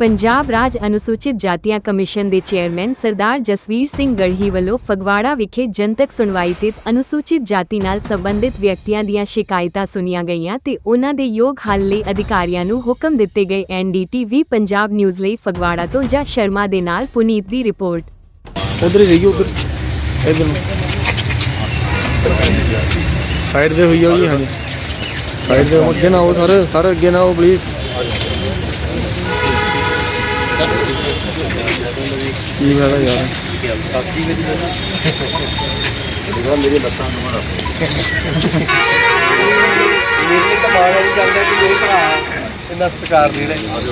ਪੰਜਾਬ ਰਾਜ ਅਨੁਸੂਚਿਤ ਜਾਤੀਆਂ ਕਮਿਸ਼ਨ ਦੇ ਚੇਅਰਮੈਨ ਸਰਦਾਰ ਜਸਵੀਰ ਸਿੰਘ ਗੜ੍ਹੀ ਵੱਲੋਂ ਫਗਵਾੜਾ ਵਿਖੇ ਜਨਤਕ ਸੁਣਵਾਈ ਤੇ ਅਨੁਸੂਚਿਤ ਜਾਤੀ ਨਾਲ ਸੰਬੰਧਿਤ ਵਿਅਕਤੀਆਂ ਦੀਆਂ ਸ਼ਿਕਾਇਤਾਂ ਸੁਣੀਆਂ ਗਈਆਂ ਤੇ ਉਹਨਾਂ ਦੇ ਯੋਗ ਹੱਲ ਲਈ ਅਧਿਕਾਰੀਆਂ ਨੂੰ ਹੁਕਮ ਦਿੱਤੇ ਗਏ। ਐਨਡੀਟੀਵੀ ਪੰਜਾਬ ਨਿਊਜ਼ ਲਈ ਫਗਵਾੜਾ ਤੋਂ ਜੈ ਸ਼ਰਮਾ ਦੇ ਨਾਲ ਪੁਨੀਤ ਦੀ ਰਿਪੋਰਟ। ਉਧਰ ਹੀ ਰਹੀ ਉਧਰ। ਇਧਰ ਸਾਈਡ ਤੇ ਹੋਈ ਆ ਹਾਂਜੀ। ਸਾਈਡ ਤੇ ਅੱਗੇ ਨਾ ਆਓ ਸਰ ਸਰ ਅੱਗੇ ਨਾ ਆਓ ਪਲੀਜ਼ ਕੀ ਫਾਇਦਾ ਯਾਰ? ਮੇਰੀ ਤਾਂ ਮਾਂ ਵਾਲੀ ਗੱਲ ਹੈ ਕਿ ਮੇਰੇ ਭਰਾ ਇੰਨਾ ਸਤਿਕਾਰ ਦੇ ਰਹੇ ਨਾਲ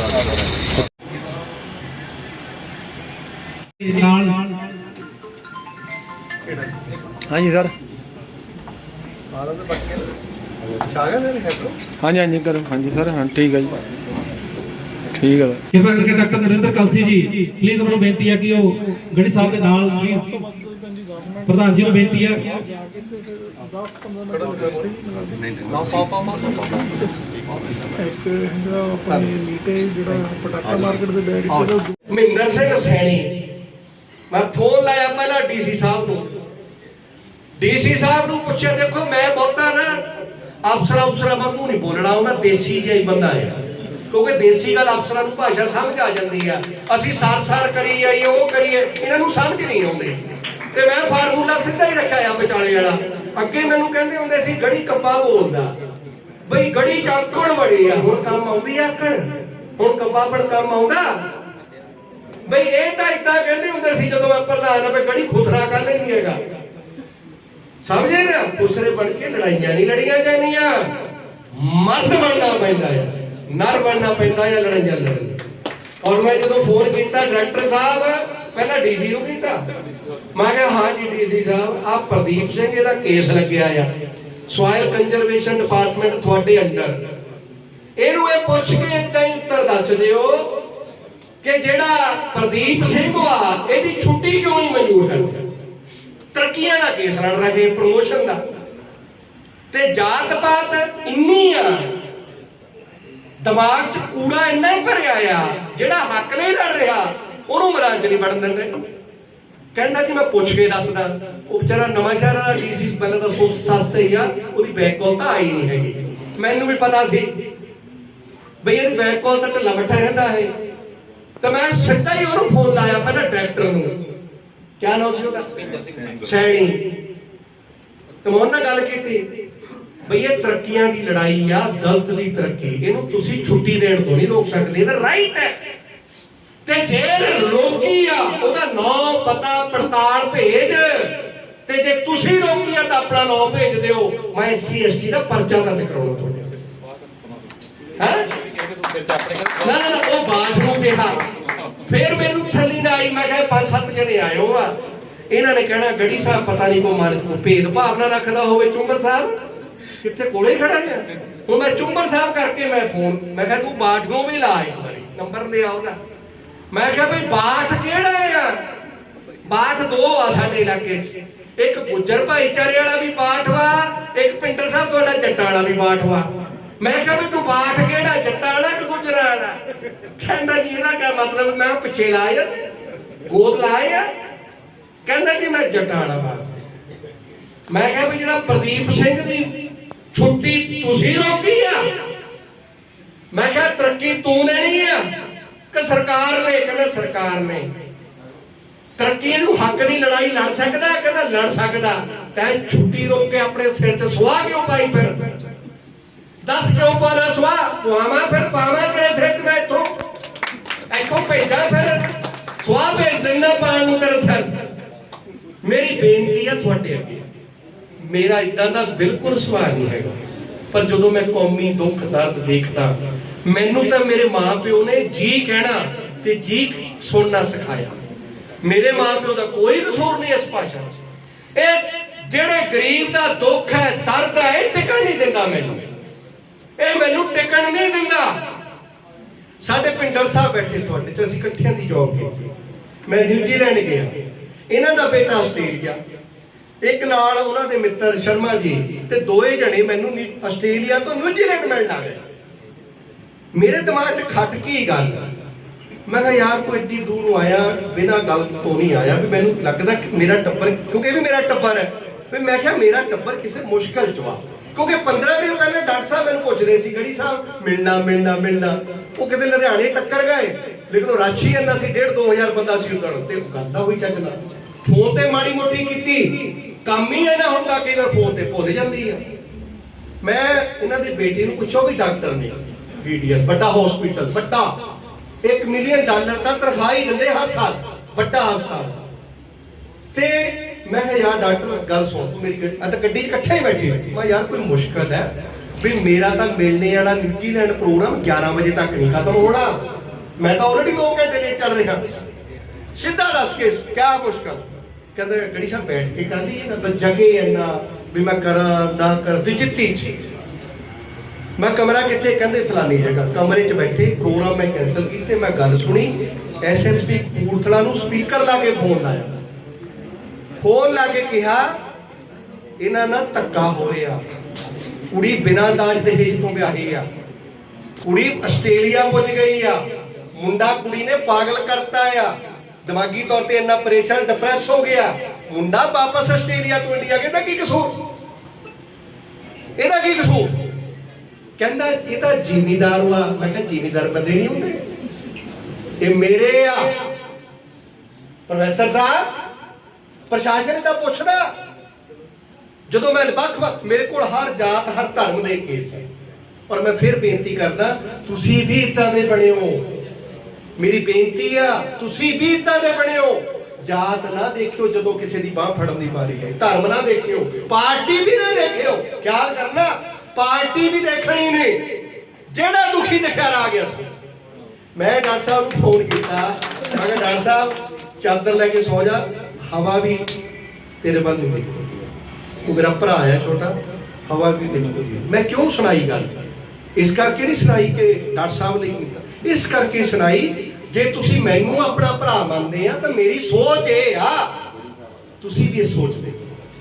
ਹਾਂਜੀ ਸਰ। ਸ਼ਾਗਰ ਨੇ ਹੈ ਬ్రో ਹਾਂਜੀ ਹਾਂਜੀ ਕਰੋ। ਹਾਂਜੀ ਸਰ ਹਾਂ ਠੀਕ ਹੈ ਜੀ। ਠੀਕ ਹੈ ਕਿਰਪਾ ਕਰਕੇ ਡਾਕਟਰ ਨਰਿੰਦਰ ਕਲਸੀ ਜੀ ਪਲੀਜ਼ ਉਹਨਾਂ ਨੂੰ ਬੇਨਤੀ ਹੈ ਕਿ ਉਹ ਗੜੀ ਸਾਹਿਬ ਦੇ ਨਾਲ ਪਲੀਜ਼ ਪ੍ਰਧਾਨ ਜੀ ਨੂੰ ਬੇਨਤੀ ਹੈ ਮਹਿੰਦਰ ਸਿੰਘ ਸੈਣੀ ਮੈਂ ਫੋਨ ਲਾਇਆ ਪਹਿਲਾਂ ਡੀਸੀ ਸਾਹਿਬ ਨੂੰ। ਡੀਸੀ ਸਾਹਿਬ ਨੂੰ ਪੁੱਛਿਆ ਦੇਖੋ ਮੈਂ ਬਹੁਤਾ ਨਾ ਅਫਸਰ ਅਫਸਰਾਂ ਵਾਂਗੂ ਨਹੀਂ ਬੋਲਣਾ ਉਹਦਾ ਦੇਸੀ ਜਿਹਾ ਹੀ ਬੰਦਾ ਹੈ ਕਿਉਂਕਿ ਦੇਸੀ ਗੱਲ ਅਫਸਰਾਂ ਨੂੰ ਭਾਸ਼ਾ ਸਮਝ ਆ ਜਾਂਦੀ ਆ। ਅਸੀਂ ਸਾਰ ਸਾਰ ਕਰੀ ਜਾਈਏ ਉਹ ਕਰੀਏ, ਇਹਨਾਂ ਨੂੰ ਸਮਝ ਨਹੀਂ ਆਉਂਦੇ। ਤੇ ਮੈਂ ਫਾਰਮੂਲਾ ਸਿੱਧਾ ਹੀ ਰੱਖਿਆ ਆ ਵਿਚਾਲੇ ਵਾਲਾ। ਅੱਗੇ ਮੈਨੂੰ ਕਹਿੰਦੇ ਹੁੰਦੇ ਸੀ, ਗੜੀ ਕੱਪਾ ਬੋਲਦਾ। ਬਈ ਗੜੀ ਚਾਕਣ ਬੜੀ ਆ। ਹੁਣ ਕੰਮ ਆਉਂਦੀ ਆ ਆਕੜ? ਹੁਣ ਕੱਪਾਪੜ ਕੰਮ ਆਉਂਦਾ? ਬਈ ਇਹ ਤਾਂ ਇਦਾਂ ਕਹਿੰਦੇ ਹੁੰਦੇ ਸੀ, ਜਦੋਂ ਮੈਂ ਪ੍ਰਧਾਨ ਆ ਵੀ ਗੜੀ ਖੁਸਰਾ ਕਰ ਲੈਂਦੀ ਹੈਗਾ। ਸਮਝੇ ਨਾ? ਖੁਸਰੇ ਬਣ ਕੇ ਲੜਾਈਆਂ ਨਹੀਂ ਲੜੀਆਂ ਜਾਂਦੀਆਂ ਮਰਦ ਬਣਨਾ ਪੈਂਦਾ ਹੈ ਨਰ ਬਣਨਾ ਪੈਂਦਾ ਹੈ ਲੜਾਈਆਂ ਲੜਨ। ਔਰ ਮੈਂ ਜਦੋਂ ਫੋਨ ਕੀਤਾ ਡਾਇਰੈਕਟਰ ਸਾਹਿਬ, ਪਹਿਲਾਂ ਡੀਸੀ ਨੂੰ ਕੀਤਾ। ਮੈਂ ਕਿਹਾ, ਹਾਂ ਜੀ, ਡੀਸੀ ਸਾਹਿਬ ਆ ਪ੍ਰਦੀਪ ਸਿੰਘ ਇਹਦਾ ਕੇਸ ਲੱਗਿਆ ਆ। ਸੋਇਲ ਕੰਜ਼ਰਵੇਸ਼ਨ ਡਿਪਾਰਟਮੈਂਟ ਤੁਹਾਡੇ ਅੰਡਰ। ਇਹਨੂੰ ਇਹ ਪੁੱਛ ਕੇ ਇਦਾਂ ਹੀ ਉੱਤਰ ਦੱਸ ਦਿਓ ਕਿ ਜਿਹੜਾ ਪ੍ਰਦੀਪ ਸਿੰਘ ਆ, ਇਹਦੀ ਛੁੱਟੀ ਕਿਉਂ ਨਹੀਂ ਮਨਜ਼ੂਰ ਕਰਦੇ? ਤਰੱਕੀਆਂ ਦਾ ਕੇਸ ਲੜ ਰਹੇ ਪ੍ਰਮੋਸ਼ਨ ਦਾ। ਤੇ ਜਾਤ ਪਾਤ ਇੰਨੀ ਆ ਦਿਮਾਗ 'ਚ ਕੂੜਾ ਇੰਨਾ ਹੀ ਭਰਿਆ ਆ ਜਿਹੜਾ ਹੱਕ ਲਈ ਲੜ ਰਿਹਾ ਉਹਨੂੰ 'ਚ ਨਹੀਂ ਵੜਨ ਦਿੰਦੇ। ਕਹਿੰਦਾ ਕਿ ਮੈਂ ਪੁੱਛ ਕੇ ਦੱਸਦਾ ਉਹ ਵਿਚਾਰਾ ਨਵਾਂ ਸ਼ਹਿਰ ਵਾਲਾ ਡੀਸੀ ਪਹਿਲਾਂ ਤਾਂ ਸੁਸਤ ਸਸਤੇ ਹੀ ਆ ਉਹਦੀ ਬੈਕ ਕਾਲ ਤਾਂ ਆਈ ਨਹੀਂ ਹੈਗੀ। ਮੈਨੂੰ ਵੀ ਪਤਾ ਸੀ ਬਈ ਇਹਦੀ ਬੈਕ ਕਾਲ ਤਾਂ ਢਿੱਲਾ ਮੱਠਾ ਰਹਿੰਦਾ ਹੈ। ਤੇ ਮੈਂ ਸਿੱਧਾ ਹੀ ਉਹਨੂੰ ਫੋਨ ਲਾਇਆ ਪਹਿਲਾਂ ਡਾਇਰੈਕਟਰ ਨੂੰ। ਕਿਆ ਨਾਮ ਸੀ ਉਹਦਾ? ਸੈਣੀ। ਤੇ ਮੈਂ ਉਹਨਾਂ ਨਾਲ ਗੱਲ ਕੀਤੀ। ਬਈ ਇਹ ਤਰੱਕੀਆਂ ਦੀ ਲੜਾਈ ਆ ਦਲਤ ਦੀ ਤਰੱਕੀ। ਇਹਨੂੰ ਤੁਸੀਂ ਛੁੱਟੀ ਦੇਣ ਤੋਂ ਨਹੀਂ ਰੋਕ ਸਕਦੇ। ਇਹਦਾ ਰਾਈਟ ਹੈ। ਤੇ ਜੇ ਰੋਕੀ ਆ, ਉਹਦਾ ਨਾਂ, ਪਤਾ, ਪੜਤਾਲ, ਭੇਜ। ਤੇ ਜੇ ਤੁਸੀਂ ਰੋਕੀ ਆ, ਤਾਂ ਆਪਣਾ ਨਾਂ ਭੇਜ ਦਿਓ। ਮੈਂ ਐਸਸੀ ਐਸਟੀ ਦਾ ਪਰਚਾ ਦਰਜ ਕਰਾਉਣਾ ਤੁਹਾਡੇ ਹੈ? ਨਾ ਨਾ ਉਹ ਬਾਤ ਨੂੰ ਕਿਹਾ ਫਿਰ ਮੈਨੂੰ ਥੱਲੀ ਨਾ ਆਈ, ਮੈਂ ਕਿਹਾ ਪੰਜ ਸੱਤ ਜਣੇ ਆਏ ਹੋ ਆ। ਇਹਨਾਂ ਨੇ ਕਹਿਣਾ, ਗੜੀ ਸਾਹਿਬ, ਪਤਾ ਨਹੀਂ ਕੋ ਮਨ ਭੇਦ ਭਾਵਨਾ ਰੱਖਦਾ ਹੋਵੇ ਚੁੰਬਰ ਸਾਹਿਬ। ਕਿੱਥੇ ਕੋਲੇ ਖੜਾ ਹੈ? ਹੁਣ ਮੈਂ ਚੁੰਬਰ ਸਾਹਿਬ ਕਰਕੇ ਮੈਂ ਫੋਨ, ਮੈਂ ਕਿਹਾ ਤੂੰ ਬਾਠ ਨੂੰ ਵੀ ਲਾ ਇੱਕ ਵਾਰੀ, ਨੰਬਰ ਲਿਆ ਉਹਦਾ। ਮੈਂ ਕਿਹਾ ਬਈ ਬਾਠ ਕਿਹੜਾ ਆ ਬਾਠ ਦੋ ਆ ਸਾਡੇ ਇਲਾਕੇ 'ਚ। ਇੱਕ ਗੁੱਜਰ ਭਾਈਚਾਰੇ ਵਾਲਾ ਵੀ ਬਾਠ ਇੱਕ ਪਿੰਡਰ ਸਾਹਿਬ ਤੁਹਾਡਾ ਜੱਟਾਂ ਵਾਲਾ ਵੀ ਬਾਠ ਮੈਂ ਕਿਹਾ ਵੀ ਤੂੰ ਬਾਠ ਕਿਹੜਾ, ਜੱਟਾਂ ਵਾਲਾ ਕਿ ਗੁੱਜਰਾਂ ਵਾਲਾ? ਕਹਿੰਦਾ ਜੀ ਇਹਦਾ ਕੀ ਮਤਲਬ? ਮੈਂ ਪਿੱਛੇ ਲਾਇਆ ਗੋਦ ਲਾਇਆ ਕਹਿੰਦਾ ਜੀ ਮੈਂ ਜੱਟਾਂ ਵਾਲਾ ਬਾਠ ਮੈਂ ਕਿਹਾ ਵੀ ਜਿਹੜਾ ਪ੍ਰਦੀਪ ਸਿੰਘ ਦੀ ਛੁੱਟੀ ਤੁਸੀਂ ਰੋਕੀ ਆ? ਮੈਂ ਕਿਹਾ, ਤਰੱਕੀ ਤੂੰ ਦੇਣੀ ਆ ਕਿ ਸਰਕਾਰ ਨੇ? ਕਹਿੰਦਾ, ਸਰਕਾਰ ਨੇ। ਤਰੱਕੀ ਨੂੰ ਹੱਕ ਦੀ ਲੜਾਈ ਲੜ ਸਕਦਾ, ਕਹਿੰਦਾ, ਲੜ ਸਕਦਾ। ਤੈਂ ਛੁੱਟੀ ਰੋਕ ਕੇ ਆਪਣੇ ਸਿਰ 'ਚ ਸੁਆਹ ਕਿਉਂ ਪਾਈ ਫਿਰ? ਦੱਸ ਕਿਉਂ ਪਾਣਾ ਸੁਆਹ ਪਾਵਾਂ ਫਿਰ, ਪਾਵਾਂ ਤੇਰੇ ਸਿਰ 'ਚ ਮੈਂ ਇੱਥੋਂ। ਇੱਥੋਂ ਭੇਜਾਂ ਫਿਰ। ਸੁਆਹ ਭੇਜ ਦਿੰਦਾ ਪਾਣ ਨੂੰ ਤੇਰੇ ਸਿਰ। ਮੇਰੀ ਬੇਨਤੀ ਆ ਤੁਹਾਡੇ ਅੱਗੇ। ਮੇਰਾ ਇਦਾਂ ਦਾ ਬਿਲਕੁਲ ਸੁਭਾਅ ਨਹੀਂ ਹੈਗਾ। ਪਰ ਜਦੋਂ ਮੈਂ ਕੌਮੀ ਦੁੱਖ, ਦਰਦ ਦੇਖਦਾ, ਮੈਨੂੰ ਤਾਂ ਮੇਰੇ ਮਾਪਿਓ ਨੇ ਜੀ ਕਹਿਣਾ ਤੇ ਜੀ ਸੁਣਨਾ ਸਿਖਾਇਆ। ਮੇਰੇ ਮਾਪਿਓ ਦਾ ਕੋਈ ਕਸੂਰ ਨਹੀਂ ਇਸ ਭਾਸ਼ਾ 'ਚ ਇਹ ਜਿਹੜੇ ਗਰੀਬ ਦਾ ਦੁੱਖ ਹੈ, ਦਰਦ ਹੈ, ਇਹ ਟਿਕਣ ਨਹੀਂ ਦਿੰਦਾ ਮੈਨੂੰ। ਇਹ ਮੈਨੂੰ ਟਿਕਣ ਨਹੀਂ ਦਿੰਦਾ। ਸਾਡੇ ਪਿੰਡਰ ਸਾਹਿਬ ਬੈਠੇ ਤੁਹਾਡੇ ਚ ਅਸੀਂ ਇਕੱਠਿਆਂ ਦੀ ਜੌਬ ਕੀਤੀ। ਮੈਂ ਨਿਊਜ਼ੀਲੈਂਡ ਗਿਆ। ਇਹਨਾਂ ਦਾ ਬੇਟਾ ਆਸਟ੍ਰੇਲੀਆ। ਇੱਕ ਨਾਲ ਉਹਨਾਂ ਦੇ ਮਿੱਤਰ ਸ਼ਰਮਾ ਜੀ ਤੇ ਦੋਏ ਜਣੇ ਮੈਨੂੰ ਆਸਟ੍ਰੇਲੀਆ ਤੋਂ ਨਿਊਜ਼ੀਲੈਂਡ ਮਿਲਣ ਲੱਗ ਗਏ। ਮੇਰੇ ਦਿਮਾਗ 'ਚ ਖੱਟ ਕੀ ਗੱਲ? ਮੈਂ ਕਿਹਾ, ਯਾਰ, ਤੂੰ ਇੱਡੀ ਦੂਰੋਂ ਆਇਆ, ਬਿਨਾਂ ਗੱਲ ਤੋਂ ਨਹੀਂ ਆਇਆ, ਵੀ ਮੈਨੂੰ ਲੱਗਦਾ ਕਿ ਮੇਰਾ ਟੱਬਰ ਕਿਉਂਕਿ ਇਹ ਵੀ ਮੇਰਾ ਟੱਬਰ ਹੈ। ਵੀ ਮੈਂ ਕਿਹਾ, ਮੇਰਾ ਟੱਬਰ ਕਿਸੇ ਮੁਸ਼ਕਲ ਚ ਆ ਕਿਉਂਕਿ 15 ਦਿਨ ਪਹਿਲਾਂ ਡਾਕਟਰ ਸਾਹਿਬ ਮੈਨੂੰ ਪੁੱਛਦੇ ਸੀ, ਗੜੀ ਸਾਹਿਬ, ਮਿਲਣਾ ਮਿਲਣਾ ਮਿਲਣਾ। ਉਹ ਕਿਤੇ ਲੁਧਿਆਣੇ ਟੱਕਰ ਗਏ। ਲੇਕਿਨ ਉਹ ਰਾਸ਼ੀ ਇੰਨਾ ਸੀ 1.5 2000 ਬੰਦਾ ਸੀ ਉਦੋਂ ਤੇ ਉਹ ਗੱਲ ਤਾਂ ਹੋਈ ਚੱਜ ਨਾਲ। ਫੋਨ ਤੇ ਮਾੜੀ ਮੋਟੀ ਕੀਤੀ। ਕੰਮ ਹੀ ਨਾ ਹੁੰਦਾ ਕਈ ਵਾਰ ਫੋਨ ਤੇ ਭੁੱਲ ਜਾਂਦੀ ਆ। ਮੈਂ ਇਹਨਾਂ ਦੇ ਬੇਟੇ ਨੂੰ ਪੁੱਛੋ ਵੀ ਡਾਕਟਰ ਨੇ। ਬੀਡੀਐਸ ਵੱਡਾ ਹਸਪੀਟਲ ਵੱਡਾ। 1 ਮਿਲੀਅਨ ਡਾਲਰ ਦਾ ਤਨਖਾਹ ਹੀ ਦਿੰਦੇ ਹਰ ਸਾਲ, ਵੱਡਾ ਹਸਪਤਾਲ। ਤੇ ਮੈਂ ਕਿਹਾ, ਯਾਰ ਡਾਕਟਰ, ਗੱਲ ਸੁਣ, ਤੂੰ ਮੇਰੀ ਗੱਡੀ- ਤਾਂ ਗੱਡੀ 'ਚ ਇਕੱਠੇ ਹੀ ਬੈਠੇ ਸੀ। ਮੈਂ ਕਿਹਾ, ਯਾਰ, ਕੋਈ ਮੁਸ਼ਕਲ ਹੈ? ਵੀ ਮੇਰਾ ਤਾਂ ਮਿਲਣੇ ਵਾਲਾ ਨਿਊਜ਼ੀਲੈਂਡ ਪ੍ਰੋਗਰਾਮ 11 ਵਜੇ ਤੱਕ ਨਹੀਂ ਖਤਮ ਹੋਣਾ। ਮੈਂ ਤਾਂ ਆਲਰੇਡੀ 2 ਘੰਟੇ ਲੇਟ ਚੱਲ ਰਿਹਾ। ਸਿੱਧਾ ਦੱਸ ਕੇ, ਕਿਆ ਮੁਸ਼ਕਲ? ਕਹਿੰਦੇ ਗੜੀ ਸਾਹਿਬ ਬੈਠ ਕੇ ਕਰ ਲਈ ਨਾ ਜਗੇ ਇੰਨਾ ਵੀ ਮੈਂ ਕਰਾਂ, ਨਾ ਕਰ ਜਿੱਤੀ ਚ ਮੈਂ ਕਮਰਾ ਕਿੱਥੇ? ਕਹਿੰਦੇ ਫਲਾਨੀ ਜਗ੍ਹਾ ਕਮਰੇ 'ਚ ਬੈਠੇ, ਪ੍ਰੋਗਰਾਮ ਮੈਂ ਕੈਨਸਲ ਕੀਤੇ, ਮੈਂ ਗੱਲ ਸੁਣੀ। ਐਸਐਸਪੀ ਕਪੂਰਥਲਾ ਨੂੰ ਸਪੀਕਰ ਲਾ ਕੇ ਫੋਨ ਲਾਇਆ। ਫੋਨ ਲਾ ਕੇ ਕਿਹਾ, ਇਹਨਾਂ ਨਾਲ ਧੱਕਾ ਹੋ ਰਿਹਾ। ਕੁੜੀ ਬਿਨਾਂ ਦਾਜ ਦਹੇਜ ਤੋਂ ਵਿਆਹੀ ਆ। ਕੁੜੀ ਆਸਟ੍ਰੇਲੀਆ ਪੁੱਜ ਗਈ ਆ। ਮੁੰਡਾ ਕੁੜੀ ਨੇ ਪਾਗਲ ਕਰਤਾ ਆ। ਦਿਮਾਗੀ ਤੌਰ ਤੇ ਇੰਨਾ ਪਰੇਸ਼ਾਨ ਡਿਪਰੈਸ ਹੋ ਗਿਆ। ਮੁੰਡਾ ਵਾਪਸ ਆਸਟ੍ਰੇਲੀਆ ਤੋਂ ਇੰਡੀਆ ਕਹਿੰਦਾ, ਕੀ ਕਸੂਰ? ਇਹਦਾ ਕੀ ਕਸੂਰ? ਕਹਿੰਦਾ, ਇਹ ਤਾਂ ਜ਼ਿਮੀਦਾਰ ਵਾ। ਮੈਂ ਕਿਹਾ, ਜ਼ਿਮੀਦਾਰ ਬੰਦੇ ਨਹੀਂ ਹੁੰਦੇ। ਇਹ ਮੇਰੇ ਆ। ਪ੍ਰੋਫੈਸਰ ਸਾਹਿਬ, ਪ੍ਰਸ਼ਾਸਨ ਤਾਂ ਪੁੱਛਦਾ, ਜਦੋਂ ਮੈਂ ਵੱਖ ਵੱਖ, ਮੇਰੇ ਕੋਲ ਹਰ ਜਾਤ, ਹਰ ਧਰਮ ਦੇ ਕੇਸ ਹੈ, ਪਰ ਮੈਂ ਫਿਰ ਬੇਨਤੀ ਕਰਦਾ, ਤੁਸੀਂ ਵੀ ਇਦਾਂ ਦੇ ਬਣੇ ਹੋ। ਮੇਰੀ ਬੇਨਤੀ ਆ, ਤੁਸੀਂ ਵੀ ਇਦਾਂ ਦੇ ਬਣੇ ਹੋ। ਜਾਤ ਨਾ ਦੇਖਿਓ ਜਦੋਂ ਕਿਸੇ ਦੀ ਬਾਹ ਫੜਨ ਦੀ ਵਾਰੀ ਹੈ ਧਰਮ ਨਾ ਦੇਖਿਓ, ਪਾਰਟੀ ਵੀ ਨਾ ਦੇਖਿਓ। ਖਿਆਲ ਕਰਨਾ, ਪਾਰਟੀ ਵੀ ਦੇਖਣੀ ਨਹੀਂ। ਜਿਹੜਾ ਦੁਖੀ ਦਿਖਿਆ ਆ ਗਿਆ ਸੀ। ਮੈਂ ਡਾਕਟਰ ਸਾਹਿਬ ਨੂੰ ਫੋਨ ਕੀਤਾ। ਮੈਂ ਕਿਹਾ, ਡਾਕਟਰ ਸਾਹਿਬ, ਚਾਦਰ ਲੈ ਕੇ ਸੌ ਜਾ। ਹਵਾ ਵੀ ਤੇਰੇ ਵੱਲ ਨਹੀਂ ਦੇਖੋ ਉਹ ਮੇਰਾ ਭਰਾ ਆ ਛੋਟਾ। ਹਵਾ ਵੀ ਦੇਖੋ ਜੀ ਮੈਂ ਕਿਉਂ ਸੁਣਾਈ ਗੱਲ? ਇਸ ਕਰਕੇ ਨਹੀਂ ਸੁਣਾਈ ਕਿ ਡਾਕਟਰ ਸਾਹਿਬ ਲਈ ਕੀਤਾ। ਇਸ ਕਰਕੇ ਸੁਣਾਈ ਜੇ ਤੁਸੀਂ ਮੈਨੂੰ ਆਪਣਾ ਭਰਾ ਮੰਨਦੇ ਆ, ਤਾਂ ਮੇਰੀ ਸੋਚ ਇਹ ਆ। ਤੁਸੀਂ ਵੀ ਇਹ ਸੋਚਦੇ।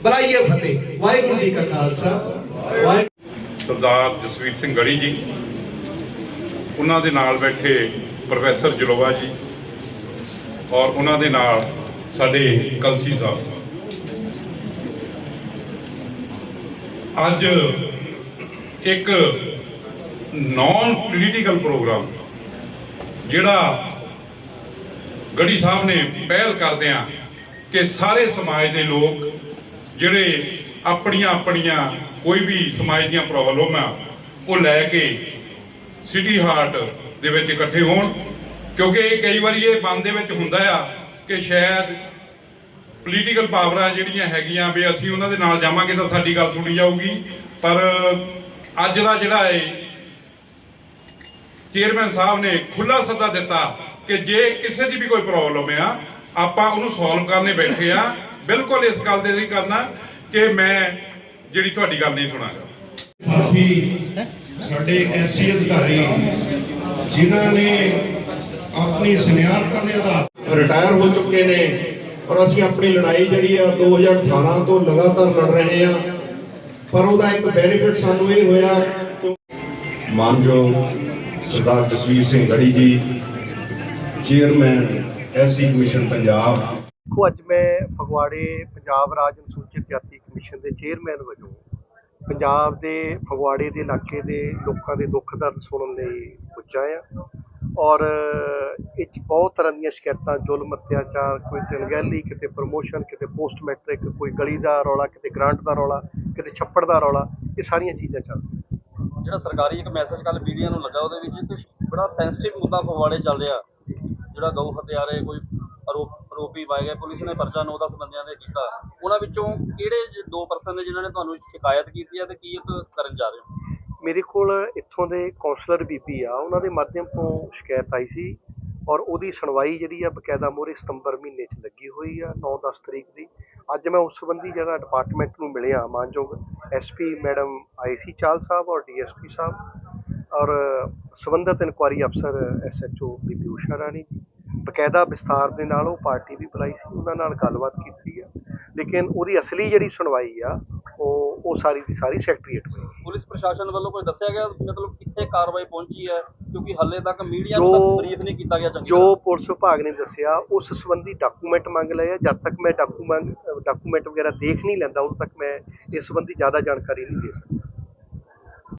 ਬੁਲਾਈਏ ਫਤਿਹ। ਵਾਹਿਗੁਰੂ ਜੀ ਕਾ ਖਾਲਸਾ। ਸਰਦਾਰ ਜਸਵੀਰ ਸਿੰਘ ਗੜੀ ਜੀ, ਉਹਨਾਂ ਦੇ ਨਾਲ ਬੈਠੇ ਪ੍ਰੋਫੈਸਰ ਜਲੋਵਾ ਜੀ ਔਰ ਉਹਨਾਂ ਦੇ ਨਾਲ ਸਾਡੇ ਕਲਸੀ ਸਾਹਿਬ। ਅੱਜ ਇੱਕ ਨਾਨ ਪੋਲੀਟੀਕਲ ਪ੍ਰੋਗਰਾਮ ਜਿਹੜਾ ਗੜੀ ਸਾਹਿਬ ਨੇ ਪਹਿਲ ਕਰਦਿਆਂ ਕਿ ਸਾਰੇ ਸਮਾਜ ਦੇ ਲੋਕ ਜਿਹੜੇ ਆਪਣੀਆਂ ਆਪਣੀਆਂ ਕੋਈ ਵੀ ਸਮਾਜ ਦੀਆਂ ਪ੍ਰੋਬਲਮ ਆ, ਉਹ ਲੈ ਕੇ ਸਿਟੀ ਹਾਰਟ ਦੇ ਵਿੱਚ ਇਕੱਠੇ ਹੋਣ। ਕਿਉਂਕਿ ਕਈ ਵਾਰੀ ਇਹ ਮਨ ਦੇ ਵਿੱਚ ਹੁੰਦਾ ਆ ਕਿ ਸ਼ਾਇਦ ਪੋਲੀਟੀਕਲ ਪਾਵਰਾਂ ਜਿਹੜੀਆਂ ਹੈਗੀਆਂ ਵੀ ਅਸੀਂ ਉਹਨਾਂ ਦੇ ਨਾਲ ਜਾਵਾਂਗੇ ਤਾਂ ਸਾਡੀ ਗੱਲ ਸੁਣੀ ਜਾਊਗੀ। ਪਰ ਅੱਜ ਦਾ ਜਿਹੜਾ ਹੈ ਚੇਅਰਮੈਨ ਸਾਹਿਬ ਨੇ ਖੁੱਲਾ ਸੱਦਾ ਦਿੱਤਾ ਕਿ ਜੇ ਕਿਸੇ ਦੀ ਵੀ ਕੋਈ ਪ੍ਰੋਬਲਮ ਆ ਆਪਾਂ ਉਹਨੂੰ ਸੋਲਵ ਕਰਨੇ ਬੈਠੇ ਆ। ਬਿਲਕੁਲ ਇਸ ਗੱਲ ਦੇ ਨਹੀਂ ਕਰਨਾ ਕਿ ਮੈਂ ਜਿਹੜੀ ਤੁਹਾਡੀ ਗੱਲ ਨਹੀਂ ਸੁਣਾਗਾ। ਸਾਥੀ ਸਾਡੇ ਐਸਸੀ ਅਧਿਕਾਰੀ ਜਿਨ੍ਹਾਂ ਨੇ ਆਪਣੀ ਸਨਿਆਰਤਾ ਦੇ ਆਧਾਰ ਰਿਟਾਇਰ ਹੋ ਚੁੱਕੇ ਨੇ ਔਰ ਅਸੀਂ ਆਪਣੀ ਲੜਾਈ ਜਿਹੜੀ ਆ 2018 ਤੋਂ ਲਗਾਤਾਰ ਲੜ ਰਹੇ ਆ। ਪਰ ਉਹਦਾ ਇੱਕ ਬੈਨੀਫਿਟ ਸਾਨੂੰ ਇਹ ਹੋਇਆ ਮਾਨਯੋਗ ਸਰਦਾਰ ਜਸਵੀਰ ਸਿੰਘ ਗੜੀ ਜੀ ਚੇਅਰਮੈਨ ਐਸਸੀ ਕਮਿਸ਼ਨ ਪੰਜਾਬ ਦੇਖੋ ਅੱਜ ਮੈਂ ਫਗਵਾੜੇ ਪੰਜਾਬ ਰਾਜ ਅਨੁਸੂਚਿਤ ਜਾਤੀ ਕਮਿਸ਼ਨ ਦੇ ਚੇਅਰਮੈਨ ਵਜੋਂ ਪੰਜਾਬ ਦੇ ਫਗਵਾੜੇ ਦੇ ਇਲਾਕੇ ਦੇ ਲੋਕਾਂ ਦੇ ਦੁੱਖ ਦਰਦ ਸੁਣਨ ਲਈ ਪੁੱਜਾ ਆ ਔਰ ਇਹ 'ਚ ਬਹੁਤ ਤਰ੍ਹਾਂ ਦੀਆਂ ਸ਼ਿਕਾਇਤਾਂ ਜ਼ੁਲਮ ਅਤਿਆਚਾਰ ਕੋਈ ਤਨਗੈਲੀ ਕਿਤੇ ਪ੍ਰਮੋਸ਼ਨ ਕਿਤੇ ਪੋਸਟ ਮੈਟ੍ਰਿਕ ਕੋਈ ਗਲੀ ਦਾ ਰੌਲਾ ਕਿਤੇ ਗ੍ਰਾਂਟ ਦਾ ਰੌਲਾ ਕਿਤੇ ਛੱਪੜ ਦਾ ਰੌਲਾ ਇਹ ਸਾਰੀਆਂ ਚੀਜ਼ਾਂ ਚੱਲਦੀਆਂ ਜਿਹੜਾ ਸਰਕਾਰੀ ਇੱਕ ਮੈਸੇਜ ਕੱਲ ਮੀਡੀਆ ਨੂੰ ਲੱਗਾ ਉਹਦੇ ਵਿੱਚ ਕੁਝ ਬੜਾ ਸੈਂਸਿਟਿਵ ਮੁੱਦਾ ਫਗਵਾੜੇ ਚੱਲ ਰਿਹਾ। ਜਿਹੜਾ ਗਊ ਹਤਿਆਰੇ ਕੋਈ ਆਰੋਪ ਆਰੋਪੀ ਪਾਏ ਗਏ, ਪੁਲਿਸ ਨੇ ਪਰਚਾ 9-10 ਬੰਦਿਆਂ ਦੇ ਕੀਤਾ। ਉਹਨਾਂ ਵਿੱਚੋਂ ਕਿਹੜੇ ਦੋ ਪਰਸਨ ਨੇ ਜਿਨ੍ਹਾਂ ਨੇ ਤੁਹਾਨੂੰ ਸ਼ਿਕਾਇਤ ਕੀਤੀ ਹੈ ਤੇ ਕੀ ਇਹ ਕਰਨ ਜਾ ਰਹੇ ਹੋ? ਮੇਰੇ ਕੋਲ ਇੱਥੋਂ ਦੇ ਕਾਉਂਸਲਰ ਬੀਬੀ ਆ, ਉਹਨਾਂ ਦੇ ਮਾਧਿਅਮ ਤੋਂ ਸ਼ਿਕਾਇਤ ਆਈ ਸੀ ਔਰ ਉਹਦੀ ਸੁਣਵਾਈ ਜਿਹੜੀ ਆ ਬਕਾਇਦਾ ਮੋਰੇ ਸਤੰਬਰ ਮਹੀਨੇ 'ਚ ਲੱਗੀ ਹੋਈ ਆ 9-10 ਤਰੀਕ ਦੀ। ਅੱਜ ਮੈਂ ਉਸ ਸੰਬੰਧੀ ਜਿਹੜਾ ਡਿਪਾਰਟਮੈਂਟ ਨੂੰ ਮਿਲਿਆ, ਮਾਨਯੋਗ ਐਸਪੀ ਮੈਡਮ ਆਈ ਸੀ ਚਾਲ ਸਾਹਿਬ ਔਰ ਡੀਐਸਪੀ ਸਾਹਿਬ ਔਰ ਸੰਬੰਧਿਤ ਇਨਕੁਆਰੀ ਅਫਸਰ ਐਸਐਚਓ ਬੀਬੀ ਊਸ਼ਾ ਰਾਣੀ ਜੀ। ਬਕਾਇਦਾ ਵਿਸਥਾਰ ਦੇ ਨਾਲ ਉਹ ਪਾਰਟੀ ਵੀ ਬੁਲਾਈ ਸੀ ਉਹਨਾਂ ਨਾਲ ਗੱਲਬਾਤ ਕੀਤੀ ਆ। ਲੇਕਿਨ ਉਹਦੀ ਅਸਲੀ ਜਿਹੜੀ ਸੁਣਵਾਈ ਆ ਉਹ ਉਹ ਸਾਰੀ ਦੀ ਸਾਰੀ ਸੈਕਟਰੀਏਟ ਹੋਈ। ਪੁਲਿਸ ਪ੍ਰਸ਼ਾਸਨ ਵੱਲੋਂ ਕੋਈ ਦੱਸਿਆ ਗਿਆ ਮਤਲਬ ਕਿੱਥੇ ਕਾਰਵਾਈ ਪਹੁੰਚੀ ਹੈ? ਕਿਉਂਕਿ ਹੱਲੇ ਤੱਕ ਮੀਡੀਆ ਨੂੰ ਬਰੀਫ ਨਹੀਂ ਕੀਤਾ ਗਿਆ ਚੰਗੀ ਜੋ ਪੁਲਿਸ ਵਿਭਾਗ ਨੇ ਦੱਸਿਆ ਉਸ ਸੰਬੰਧੀ ਡਾਕੂਮੈਂਟ ਮੰਗ ਲਏ ਆ। ਜਦ ਤੱਕ ਮੈਂ ਡਾਕੂਮੈਂਟ ਡਾਕੂਮੈਂਟ ਵਗੈਰਾ ਦੇਖ ਨਹੀਂ ਲੈਂਦਾ ਉਦੋਂ ਤੱਕ ਮੈਂ ਇਸ ਸੰਬੰਧੀ ਜ਼ਿਆਦਾ ਜਾਣਕਾਰੀ ਨਹੀਂ ਦੇ ਸਕਦਾ।